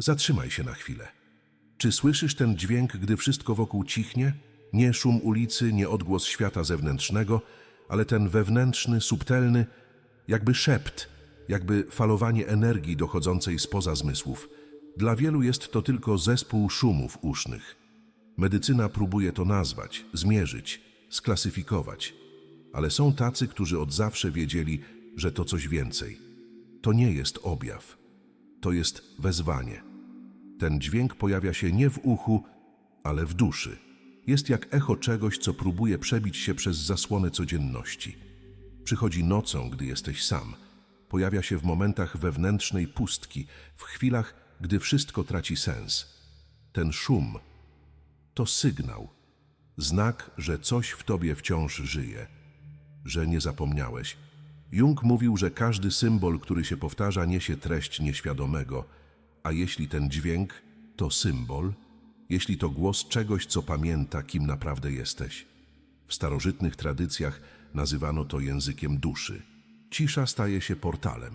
Zatrzymaj się na chwilę. Czy słyszysz ten dźwięk, gdy wszystko wokół cichnie? Nie szum ulicy, nie odgłos świata zewnętrznego, ale ten wewnętrzny, subtelny, jakby szept, jakby falowanie energii dochodzącej spoza zmysłów. Dla wielu jest to tylko zespół szumów usznych. Medycyna próbuje to nazwać, zmierzyć, sklasyfikować, ale są tacy, którzy od zawsze wiedzieli, że to coś więcej. To nie jest objaw, to jest wezwanie. Ten dźwięk pojawia się nie w uchu, ale w duszy. Jest jak echo czegoś, co próbuje przebić się przez zasłonę codzienności. Przychodzi nocą, gdy jesteś sam. Pojawia się w momentach wewnętrznej pustki, w chwilach, gdy wszystko traci sens. Ten szum to sygnał, znak, że coś w tobie wciąż żyje, że nie zapomniałeś. Jung mówił, że każdy symbol, który się powtarza, niesie treść nieświadomego, a jeśli ten dźwięk to symbol, jeśli to głos czegoś, co pamięta, kim naprawdę jesteś. W starożytnych tradycjach nazywano to językiem duszy. Cisza staje się portalem,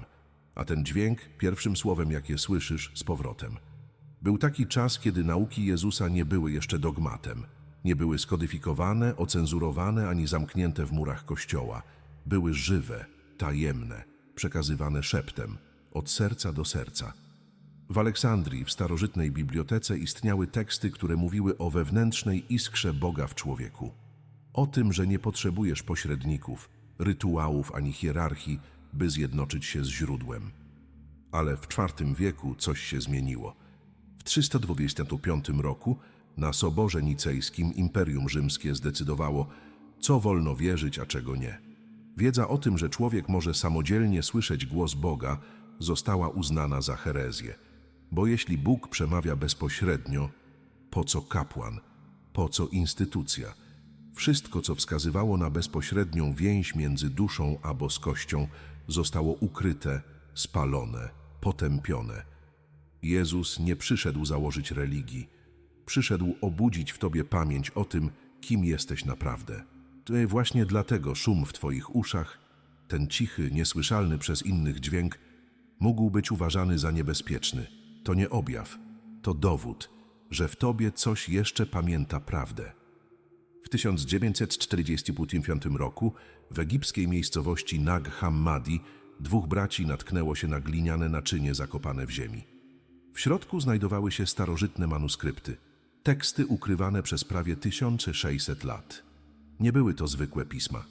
a ten dźwięk pierwszym słowem, jakie słyszysz, z powrotem. Był taki czas, kiedy nauki Jezusa nie były jeszcze dogmatem. Nie były skodyfikowane, ocenzurowane ani zamknięte w murach kościoła. Były żywe, tajemne, przekazywane szeptem, od serca do serca. W Aleksandrii, w starożytnej bibliotece, istniały teksty, które mówiły o wewnętrznej iskrze Boga w człowieku. O tym, że nie potrzebujesz pośredników, rytuałów ani hierarchii, by zjednoczyć się z źródłem. Ale w IV wieku coś się zmieniło. W 325 roku na Soborze Nicejskim Imperium Rzymskie zdecydowało, co wolno wierzyć, a czego nie. Wiedza o tym, że człowiek może samodzielnie słyszeć głos Boga, została uznana za herezję. Bo jeśli Bóg przemawia bezpośrednio, po co kapłan, po co instytucja? Wszystko, co wskazywało na bezpośrednią więź między duszą a boskością, zostało ukryte, spalone, potępione. Jezus nie przyszedł założyć religii, przyszedł obudzić w tobie pamięć o tym, kim jesteś naprawdę. To właśnie dlatego szum w twoich uszach, ten cichy, niesłyszalny przez innych dźwięk, mógł być uważany za niebezpieczny. To nie objaw, to dowód, że w tobie coś jeszcze pamięta prawdę. W 1945 roku w egipskiej miejscowości Nag Hammadi dwóch braci natknęło się na gliniane naczynie zakopane w ziemi. W środku znajdowały się starożytne manuskrypty, teksty ukrywane przez prawie 1600 lat. Nie były to zwykłe pisma.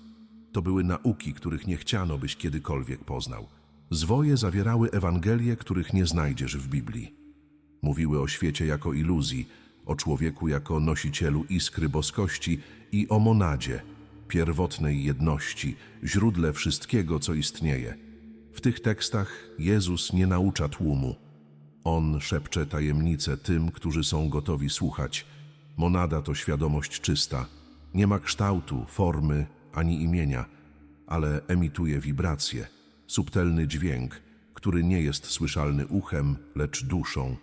To były nauki, których nie chciano, byś kiedykolwiek poznał. Zwoje zawierały Ewangelie, których nie znajdziesz w Biblii. Mówiły o świecie jako iluzji, o człowieku jako nosicielu iskry boskości i o monadzie, pierwotnej jedności, źródle wszystkiego, co istnieje. W tych tekstach Jezus nie naucza tłumu. On szepcze tajemnice tym, którzy są gotowi słuchać. Monada to świadomość czysta. Nie ma kształtu, formy ani imienia, ale emituje wibracje, subtelny dźwięk, który nie jest słyszalny uchem, lecz duszą.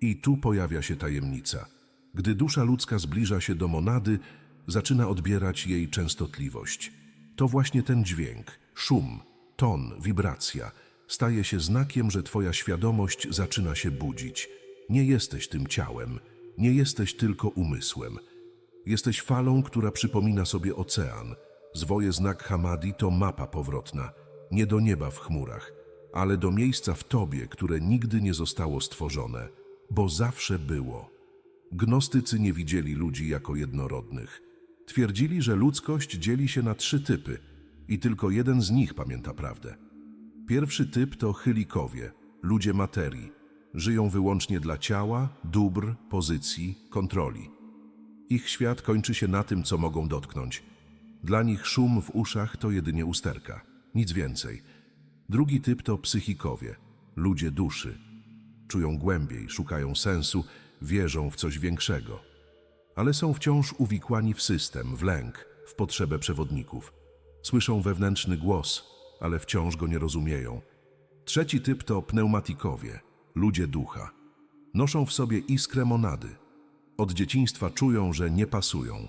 I tu pojawia się tajemnica. Gdy dusza ludzka zbliża się do monady, zaczyna odbierać jej częstotliwość. To właśnie ten dźwięk, szum, ton, wibracja staje się znakiem, że twoja świadomość zaczyna się budzić. Nie jesteś tym ciałem, nie jesteś tylko umysłem. Jesteś falą, która przypomina sobie ocean. Zwoje znak Hamadi to mapa powrotna, nie do nieba w chmurach, ale do miejsca w tobie, które nigdy nie zostało stworzone, bo zawsze było. Gnostycy nie widzieli ludzi jako jednorodnych. Twierdzili, że ludzkość dzieli się na trzy typy i tylko jeden z nich pamięta prawdę. Pierwszy typ to chylikowie, ludzie materii. Żyją wyłącznie dla ciała, dóbr, pozycji, kontroli. Ich świat kończy się na tym, co mogą dotknąć. Dla nich szum w uszach to jedynie usterka, nic więcej. Drugi typ to psychikowie, ludzie duszy. Czują głębiej, szukają sensu, wierzą w coś większego. Ale są wciąż uwikłani w system, w lęk, w potrzebę przewodników. Słyszą wewnętrzny głos, ale wciąż go nie rozumieją. Trzeci typ to pneumatikowie, ludzie ducha. Noszą w sobie iskrę monady. Od dzieciństwa czują, że nie pasują.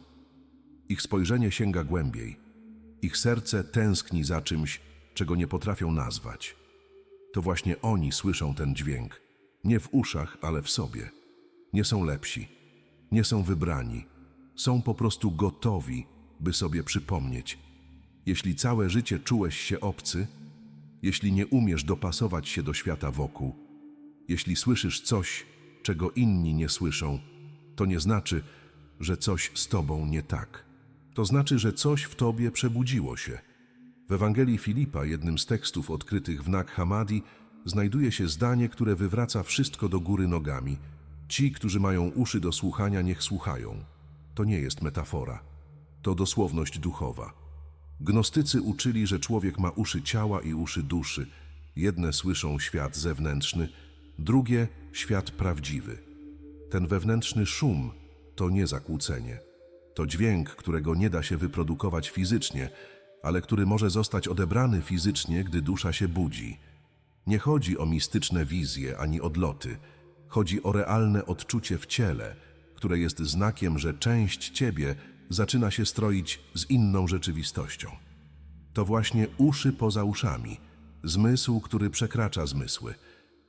Ich spojrzenie sięga głębiej. Ich serce tęskni za czymś, czego nie potrafią nazwać. To właśnie oni słyszą ten dźwięk. Nie w uszach, ale w sobie. Nie są lepsi. Nie są wybrani. Są po prostu gotowi, by sobie przypomnieć. Jeśli całe życie czułeś się obcy, jeśli nie umiesz dopasować się do świata wokół, jeśli słyszysz coś, czego inni nie słyszą, to nie znaczy, że coś z tobą nie tak. To znaczy, że coś w tobie przebudziło się. W Ewangelii Filipa, jednym z tekstów odkrytych w Nag Hammadi, znajduje się zdanie, które wywraca wszystko do góry nogami. Ci, którzy mają uszy do słuchania, niech słuchają. To nie jest metafora. To dosłowność duchowa. Gnostycy uczyli, że człowiek ma uszy ciała i uszy duszy. Jedne słyszą świat zewnętrzny, drugie świat prawdziwy. Ten wewnętrzny szum to nie zakłócenie. To dźwięk, którego nie da się wyprodukować fizycznie, ale który może zostać odebrany fizycznie, gdy dusza się budzi. Nie chodzi o mistyczne wizje ani odloty. Chodzi o realne odczucie w ciele, które jest znakiem, że część ciebie zaczyna się stroić z inną rzeczywistością. To właśnie uszy poza uszami, zmysł, który przekracza zmysły,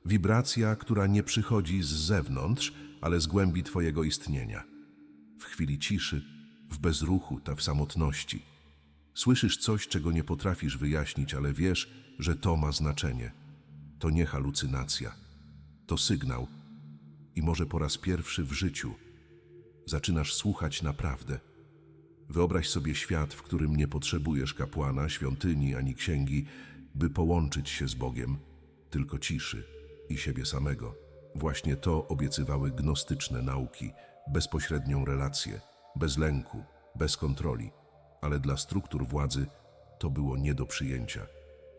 wibracja, która nie przychodzi z zewnątrz, ale z głębi twojego istnienia. W chwili ciszy, w bezruchu, ta w samotności. Słyszysz coś, czego nie potrafisz wyjaśnić, ale wiesz, że to ma znaczenie. To nie halucynacja, to sygnał. I może po raz pierwszy w życiu zaczynasz słuchać naprawdę. Wyobraź sobie świat, w którym nie potrzebujesz kapłana, świątyni ani księgi, by połączyć się z Bogiem, tylko ciszy i siebie samego. Właśnie to obiecywały gnostyczne nauki, bezpośrednią relację, bez lęku, bez kontroli, ale dla struktur władzy to było nie do przyjęcia.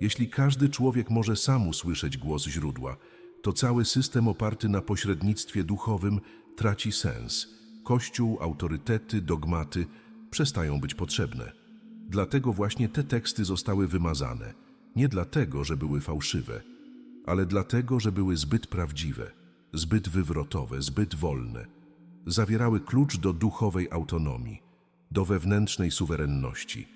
Jeśli każdy człowiek może sam usłyszeć głos źródła, to cały system oparty na pośrednictwie duchowym traci sens. Kościół, autorytety, dogmaty przestają być potrzebne. Dlatego właśnie te teksty zostały wymazane. Nie dlatego, że były fałszywe, ale dlatego, że były zbyt prawdziwe, zbyt wywrotowe, zbyt wolne. Zawierały klucz do duchowej autonomii, do wewnętrznej suwerenności,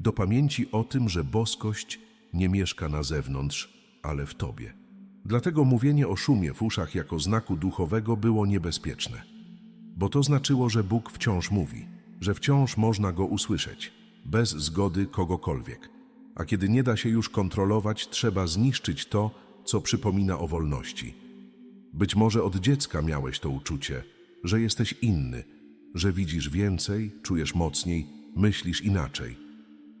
do pamięci o tym, że boskość nie mieszka na zewnątrz, ale w tobie. Dlatego mówienie o szumie w uszach jako znaku duchowego było niebezpieczne, bo to znaczyło, że Bóg wciąż mówi, że wciąż można go usłyszeć, bez zgody kogokolwiek. A kiedy nie da się już kontrolować, trzeba zniszczyć to, co przypomina o wolności. Być może od dziecka miałeś to uczucie, że jesteś inny, że widzisz więcej, czujesz mocniej, myślisz inaczej.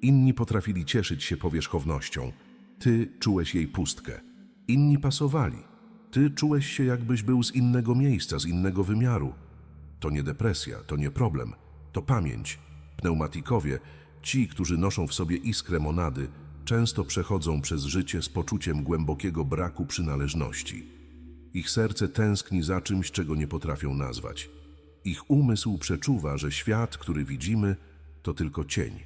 Inni potrafili cieszyć się powierzchownością, ty czułeś jej pustkę. Inni pasowali, ty czułeś się jakbyś był z innego miejsca, z innego wymiaru. To nie depresja, to nie problem, to pamięć. Pneumatikowie, ci, którzy noszą w sobie iskrę monady, często przechodzą przez życie z poczuciem głębokiego braku przynależności. Ich serce tęskni za czymś, czego nie potrafią nazwać. Ich umysł przeczuwa, że świat, który widzimy, to tylko cień.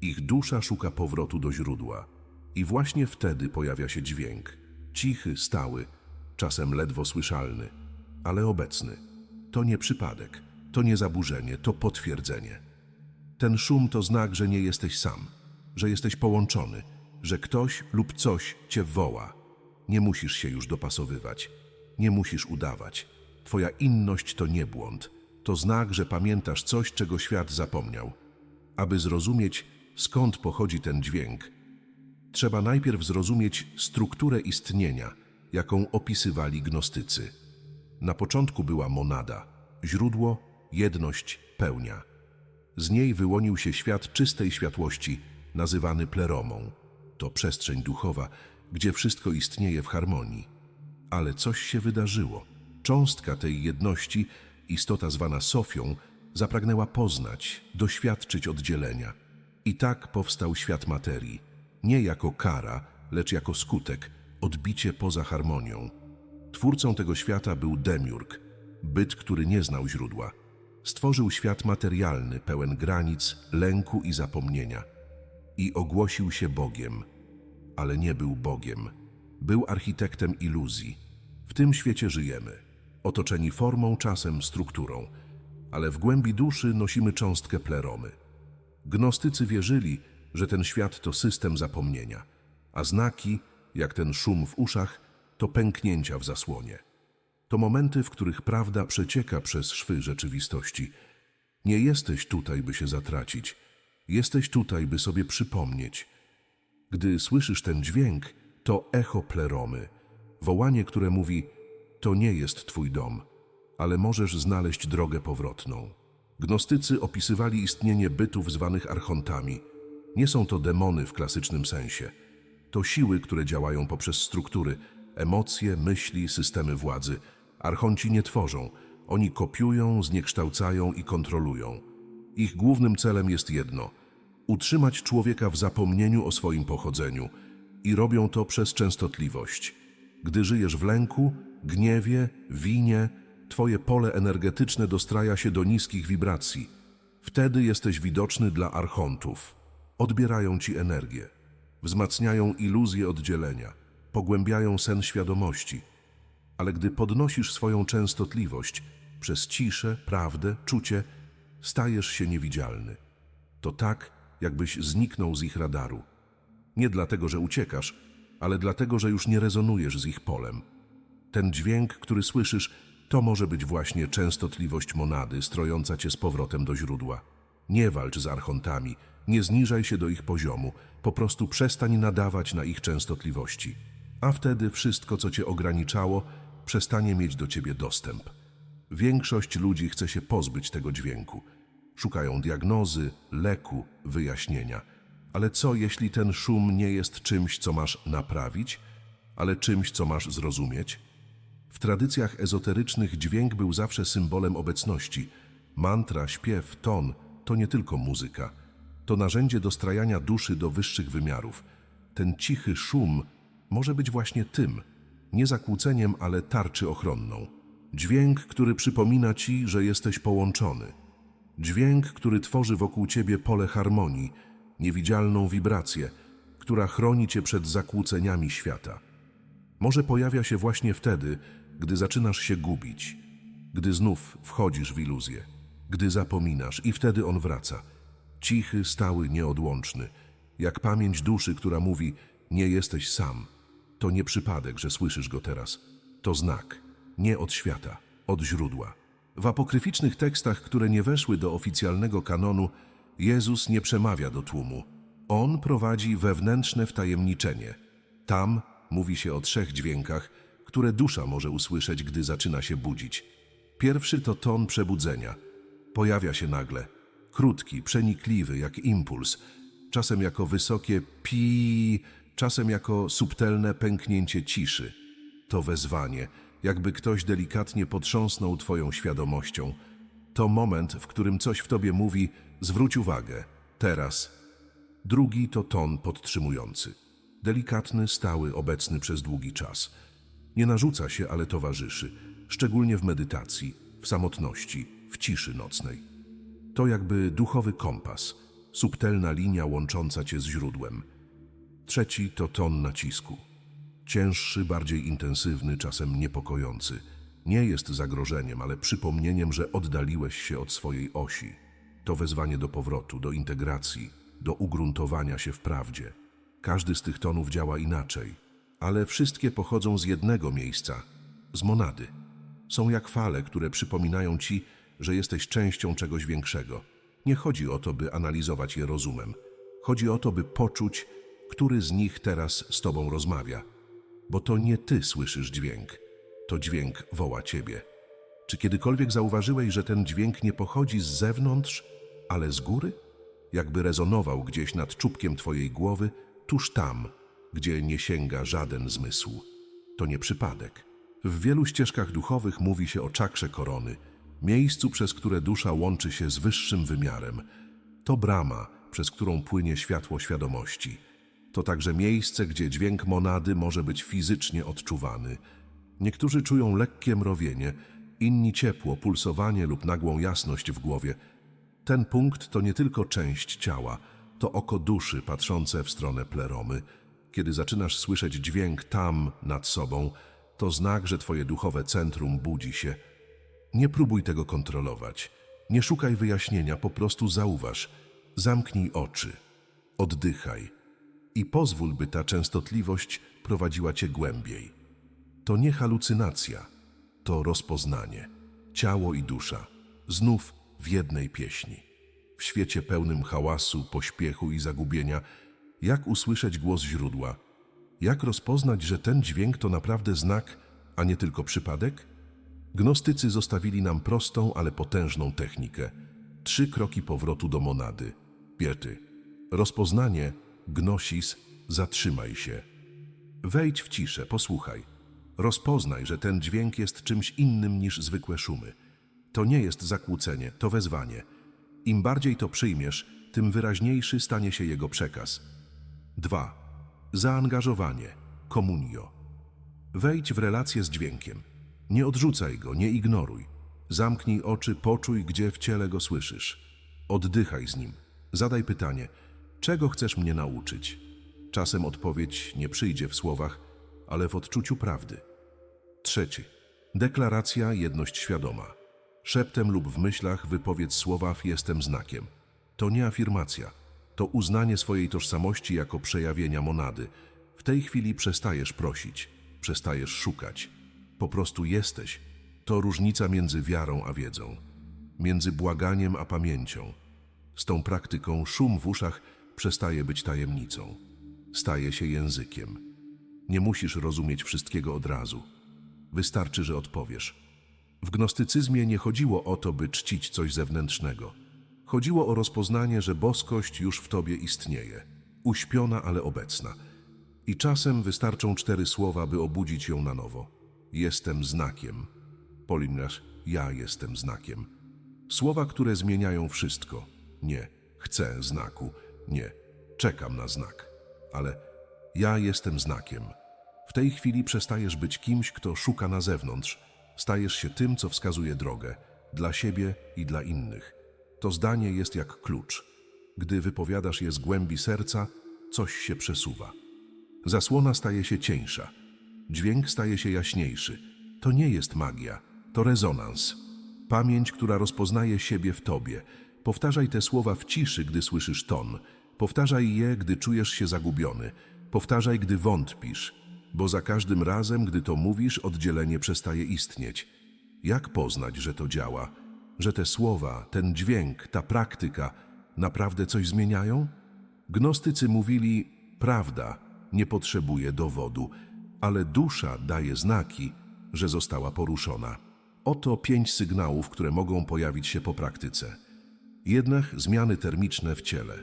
Ich dusza szuka powrotu do źródła. I właśnie wtedy pojawia się dźwięk. Cichy, stały, czasem ledwo słyszalny, ale obecny. To nie przypadek, to nie zaburzenie, to potwierdzenie. Ten szum to znak, że nie jesteś sam, że jesteś połączony, że ktoś lub coś cię woła. Nie musisz się już dopasowywać, nie musisz udawać. Twoja inność to nie błąd, to znak, że pamiętasz coś, czego świat zapomniał. Aby zrozumieć, skąd pochodzi ten dźwięk, trzeba najpierw zrozumieć strukturę istnienia, jaką opisywali gnostycy. Na początku była monada, źródło, jedność, pełnia. Z niej wyłonił się świat czystej światłości, nazywany pleromą. To przestrzeń duchowa, gdzie wszystko istnieje w harmonii. Ale coś się wydarzyło. Cząstka tej jedności, istota zwana Sofią, zapragnęła poznać, doświadczyć oddzielenia. I tak powstał świat materii. Nie jako kara, lecz jako skutek, odbicie poza harmonią. Twórcą tego świata był Demiurg, byt, który nie znał źródła. Stworzył świat materialny, pełen granic, lęku i zapomnienia. I ogłosił się Bogiem, ale nie był Bogiem. Był architektem iluzji. W tym świecie żyjemy, otoczeni formą, czasem, strukturą, ale w głębi duszy nosimy cząstkę pleromy. Gnostycy wierzyli, że ten świat to system zapomnienia, a znaki, jak ten szum w uszach, to pęknięcia w zasłonie. To momenty, w których prawda przecieka przez szwy rzeczywistości. Nie jesteś tutaj, by się zatracić. Jesteś tutaj, by sobie przypomnieć. Gdy słyszysz ten dźwięk, to echo pleromy, wołanie, które mówi: To nie jest twój dom, ale możesz znaleźć drogę powrotną. Gnostycy opisywali istnienie bytów zwanych archontami. Nie są to demony w klasycznym sensie. To siły, które działają poprzez struktury, emocje, myśli, systemy władzy. Archonci nie tworzą, oni kopiują, zniekształcają i kontrolują. Ich głównym celem jest jedno utrzymać człowieka w zapomnieniu o swoim pochodzeniu i robią to przez częstotliwość. Gdy żyjesz w lęku, gniewie, winie, twoje pole energetyczne dostraja się do niskich wibracji. Wtedy jesteś widoczny dla archontów. Odbierają ci energię, wzmacniają iluzję oddzielenia, pogłębiają sen świadomości. Ale gdy podnosisz swoją częstotliwość przez ciszę, prawdę, czucie, stajesz się niewidzialny. To tak, jakbyś zniknął z ich radaru. Nie dlatego, że uciekasz, ale dlatego, że już nie rezonujesz z ich polem. Ten dźwięk, który słyszysz, to może być właśnie częstotliwość monady strojąca cię z powrotem do źródła. Nie walcz z archontami, nie zniżaj się do ich poziomu, po prostu przestań nadawać na ich częstotliwości. A wtedy wszystko, co cię ograniczało, przestanie mieć do ciebie dostęp. Większość ludzi chce się pozbyć tego dźwięku. Szukają diagnozy, leku, wyjaśnienia. Ale co, jeśli ten szum nie jest czymś, co masz naprawić, ale czymś, co masz zrozumieć? W tradycjach ezoterycznych dźwięk był zawsze symbolem obecności. Mantra, śpiew, ton to nie tylko muzyka. To narzędzie dostrajania duszy do wyższych wymiarów. Ten cichy szum może być właśnie tym, nie zakłóceniem, ale tarczy ochronną. Dźwięk, który przypomina ci, że jesteś połączony. Dźwięk, który tworzy wokół ciebie pole harmonii, niewidzialną wibrację, która chroni cię przed zakłóceniami świata. Może pojawia się właśnie wtedy, gdy zaczynasz się gubić, gdy znów wchodzisz w iluzję, gdy zapominasz i wtedy on wraca. Cichy, stały, nieodłączny, jak pamięć duszy, która mówi: Nie jesteś sam. To nie przypadek, że słyszysz go teraz. To znak, nie od świata, od źródła. W apokryficznych tekstach, które nie weszły do oficjalnego kanonu, Jezus nie przemawia do tłumu. On prowadzi wewnętrzne wtajemniczenie. Tam mówi się o trzech dźwiękach, które dusza może usłyszeć, gdy zaczyna się budzić. Pierwszy to ton przebudzenia. Pojawia się nagle, krótki, przenikliwy, jak impuls, czasem jako wysokie pi, czasem jako subtelne pęknięcie ciszy. To wezwanie, jakby ktoś delikatnie potrząsnął twoją świadomością. To moment, w którym coś w tobie mówi: zwróć uwagę, teraz. Drugi to ton podtrzymujący. Delikatny, stały, obecny przez długi czas. Nie narzuca się, ale towarzyszy, szczególnie w medytacji, w samotności, w ciszy nocnej. To jakby duchowy kompas, subtelna linia łącząca cię z źródłem. Trzeci to ton nacisku. Cięższy, bardziej intensywny, czasem niepokojący. Nie jest zagrożeniem, ale przypomnieniem, że oddaliłeś się od swojej osi. To wezwanie do powrotu, do integracji, do ugruntowania się w prawdzie. Każdy z tych tonów działa inaczej, ale wszystkie pochodzą z jednego miejsca z monady. Są jak fale, które przypominają ci, że jesteś częścią czegoś większego. Nie chodzi o to, by analizować je rozumem. Chodzi o to, by poczuć, który z nich teraz z tobą rozmawia. Bo to nie ty słyszysz dźwięk, to dźwięk woła ciebie. Czy kiedykolwiek zauważyłeś, że ten dźwięk nie pochodzi z zewnątrz, ale z góry? Jakby rezonował gdzieś nad czubkiem twojej głowy, tuż tam, gdzie nie sięga żaden zmysł. To nie przypadek. W wielu ścieżkach duchowych mówi się o czakrze korony, miejscu, przez które dusza łączy się z wyższym wymiarem. To brama, przez którą płynie światło świadomości. To także miejsce, gdzie dźwięk monady może być fizycznie odczuwany. Niektórzy czują lekkie mrowienie, inni ciepło, pulsowanie lub nagłą jasność w głowie. Ten punkt to nie tylko część ciała, to oko duszy patrzące w stronę pleromy. Kiedy zaczynasz słyszeć dźwięk tam, nad sobą, to znak, że twoje duchowe centrum budzi się. Nie próbuj tego kontrolować. Nie szukaj wyjaśnienia, po prostu zauważ. Zamknij oczy. Oddychaj. I pozwól, by ta częstotliwość prowadziła cię głębiej. To nie halucynacja. to rozpoznanie. Ciało i dusza, znów w jednej pieśni. W świecie pełnym hałasu, pośpiechu i zagubienia, jak usłyszeć głos źródła? Jak rozpoznać, że ten dźwięk to naprawdę znak, a nie tylko przypadek? Gnostycy zostawili nam prostą, ale potężną technikę. Trzy kroki powrotu do monady. Piety. Rozpoznanie, gnosis, zatrzymaj się. Wejdź w ciszę, posłuchaj. Rozpoznaj, że ten dźwięk jest czymś innym niż zwykłe szumy. To nie jest zakłócenie, to wezwanie. Im bardziej to przyjmiesz, tym wyraźniejszy stanie się jego przekaz. 2. Zaangażowanie, komunio. Wejdź w relację z dźwiękiem. Nie odrzucaj go, nie ignoruj. Zamknij oczy, poczuj, gdzie w ciele go słyszysz. Oddychaj z nim. Zadaj pytanie, czego chcesz mnie nauczyć? Czasem odpowiedź nie przyjdzie w słowach, ale w odczuciu prawdy. Trzeci. Deklaracja jedność świadoma. Szeptem lub w myślach wypowiedz słowa jestem znakiem. To nie afirmacja. To uznanie swojej tożsamości jako przejawienia monady. W tej chwili przestajesz prosić, przestajesz szukać. Po prostu jesteś. To różnica między wiarą a wiedzą, między błaganiem a pamięcią. Z tą praktyką szum w uszach przestaje być tajemnicą, staje się językiem. Nie musisz rozumieć wszystkiego od razu. Wystarczy, że odpowiesz. W gnostycyzmie nie chodziło o to, by czcić coś zewnętrznego. Chodziło o rozpoznanie, że boskość już w tobie istnieje, uśpiona, ale obecna. I czasem wystarczą cztery słowa, by obudzić ją na nowo. Jestem znakiem. Polinarz, ja jestem znakiem. Słowa, które zmieniają wszystko. Nie, chcę znaku. Nie, czekam na znak. Ale ja jestem znakiem. W tej chwili przestajesz być kimś, kto szuka na zewnątrz. Stajesz się tym, co wskazuje drogę, dla siebie i dla innych. To zdanie jest jak klucz. Gdy wypowiadasz je z głębi serca, coś się przesuwa. Zasłona staje się cieńsza. Dźwięk staje się jaśniejszy. To nie jest magia, to rezonans. Pamięć, która rozpoznaje siebie w tobie. Powtarzaj te słowa w ciszy, gdy słyszysz ton. Powtarzaj je, gdy czujesz się zagubiony. Powtarzaj, gdy wątpisz, bo za każdym razem, gdy to mówisz, oddzielenie przestaje istnieć. Jak poznać, że to działa? Że te słowa, ten dźwięk, ta praktyka naprawdę coś zmieniają? Gnostycy mówili: Prawda nie potrzebuje dowodu, ale dusza daje znaki, że została poruszona. Oto pięć sygnałów, które mogą pojawić się po praktyce. Jednak zmiany termiczne w ciele.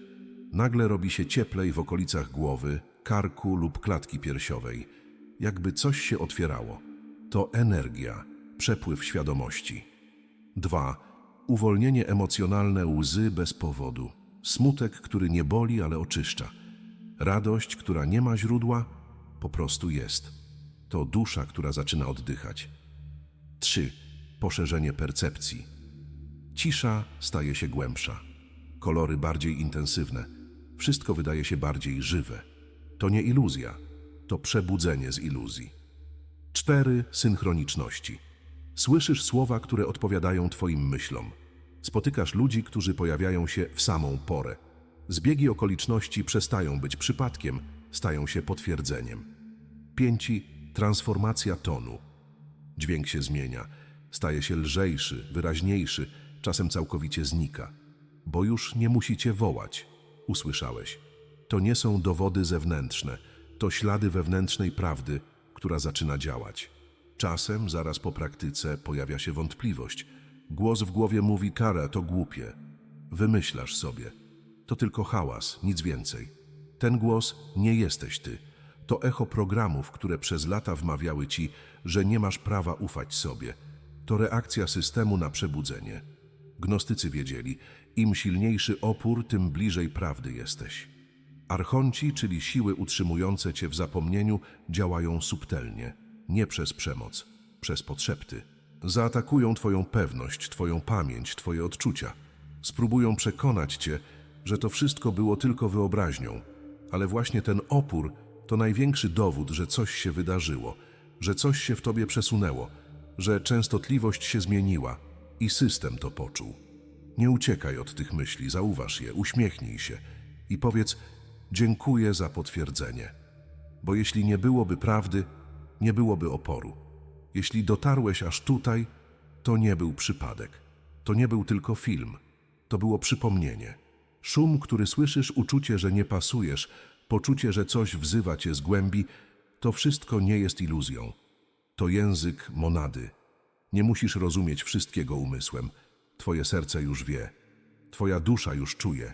Nagle robi się cieplej w okolicach głowy, karku lub klatki piersiowej, jakby coś się otwierało. To energia, przepływ świadomości. 2. Uwolnienie emocjonalne łzy bez powodu. Smutek, który nie boli, ale oczyszcza. Radość, która nie ma źródła, po prostu jest. To dusza, która zaczyna oddychać. 3. Poszerzenie percepcji. Cisza staje się głębsza. Kolory bardziej intensywne. Wszystko wydaje się bardziej żywe. To nie iluzja, to przebudzenie z iluzji. 4. Synchroniczności. Słyszysz słowa, które odpowiadają Twoim myślom. Spotykasz ludzi, którzy pojawiają się w samą porę. Zbiegi okoliczności przestają być przypadkiem, stają się potwierdzeniem. 5. Transformacja tonu. Dźwięk się zmienia, staje się lżejszy, wyraźniejszy, czasem całkowicie znika. Bo już nie musicie wołać, usłyszałeś. To nie są dowody zewnętrzne, to ślady wewnętrznej prawdy, która zaczyna działać. Czasem, zaraz po praktyce, pojawia się wątpliwość. Głos w głowie mówi: Kara, to głupie. Wymyślasz sobie. To tylko hałas, nic więcej. Ten głos nie jesteś ty. To echo programów, które przez lata wmawiały ci, że nie masz prawa ufać sobie. To reakcja systemu na przebudzenie. Gnostycy wiedzieli, im silniejszy opór, tym bliżej prawdy jesteś. Archonci, czyli siły utrzymujące cię w zapomnieniu, działają subtelnie, nie przez przemoc, przez potrzepty. Zaatakują twoją pewność, twoją pamięć, twoje odczucia. Spróbują przekonać cię, że to wszystko było tylko wyobraźnią, ale właśnie ten opór to największy dowód, że coś się wydarzyło, że coś się w tobie przesunęło, że częstotliwość się zmieniła i system to poczuł. Nie uciekaj od tych myśli, zauważ je, uśmiechnij się i powiedz: Dziękuję za potwierdzenie. Bo jeśli nie byłoby prawdy, nie byłoby oporu. Jeśli dotarłeś aż tutaj, to nie był przypadek. To nie był tylko film. To było przypomnienie. Szum, który słyszysz, uczucie, że nie pasujesz, poczucie, że coś wzywa cię z głębi, to wszystko nie jest iluzją. To język monady. Nie musisz rozumieć wszystkiego umysłem. Twoje serce już wie. Twoja dusza już czuje.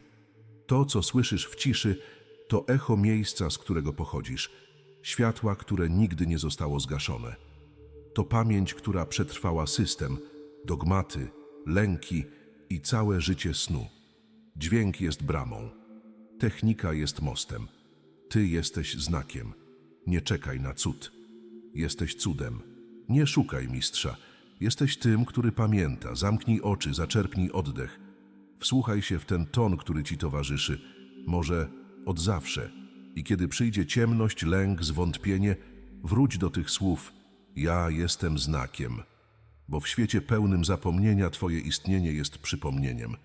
To, co słyszysz w ciszy, to echo miejsca, z którego pochodzisz, światła, które nigdy nie zostało zgaszone. To pamięć, która przetrwała system, dogmaty, lęki i całe życie snu. Dźwięk jest bramą, technika jest mostem. Ty jesteś znakiem. Nie czekaj na cud. Jesteś cudem. Nie szukaj mistrza. Jesteś tym, który pamięta. Zamknij oczy, zaczerpnij oddech. Wsłuchaj się w ten ton, który ci towarzyszy, może od zawsze. I kiedy przyjdzie ciemność, lęk, zwątpienie, wróć do tych słów: Ja jestem znakiem, bo w świecie pełnym zapomnienia Twoje istnienie jest przypomnieniem.